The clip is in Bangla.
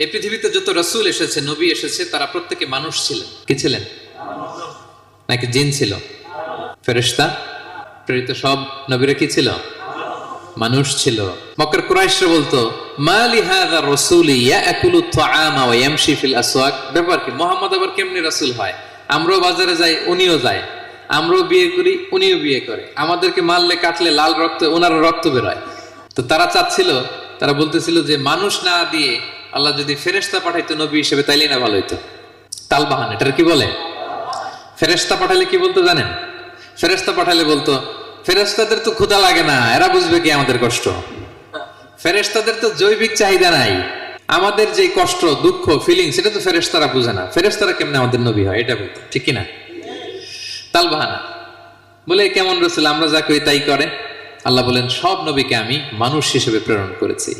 এই পৃথিবীতে যত রসুল এসেছে, নবী এসেছে, তারা প্রত্যেকে মানুষ ছিলেন। কি ছিলেন? নাকি জিন ছিল? ফেরেশতা? প্রেরিত সব নবীরা কি ছিল? মানুষ ছিল। মক্কার কুরাইশরা বলতো রাসূলি ওয়া ইয়ামশি ফিল আসওয়াক? ব্যাপার কি? আবার কেমনে রাসূল হয়? আমরাও বাজারে যাই, উনিও যায়। আমরাও বিয়ে করি, উনিও বিয়ে করে। আমাদেরকে মারলে, কাটলে লাল রক্ত ওনার রক্ত বেরোয়। তো তারা চাচ্ছিল, তারা বলতেছিল যে, মানুষ না দিয়ে আল্লাহ যদি ফেরেশতা পাঠাইতো নবী হিসেবে তাইলে না ভালো হইতো। তালবাহান, এটার কি বলে? ফেরেশতা পাঠালে কি বলতো জানেন? ফেরেশতা পাঠালে বলতো, ফেরেশতাদের তো ক্ষুধা লাগে না, এরা বুঝবে কি আমাদের কষ্ট। ফেরেশতাদের তো জৈবিক চাহিদা নাই। আমাদের যে কষ্ট, দুঃখ ফিলিং সেটা তো ফেরেশতারা বুঝে না। ফেরেশতারা কেমনে আমাদের নবী হয়, এটা বলতো, ঠিক কি না তালবাহানা, বলে, কেমন রসুল, আমরা যা করি তাই করে। আল্লাহ বলেন, সব নবীকে আমি মানুষ হিসেবে প্রেরণ করেছি।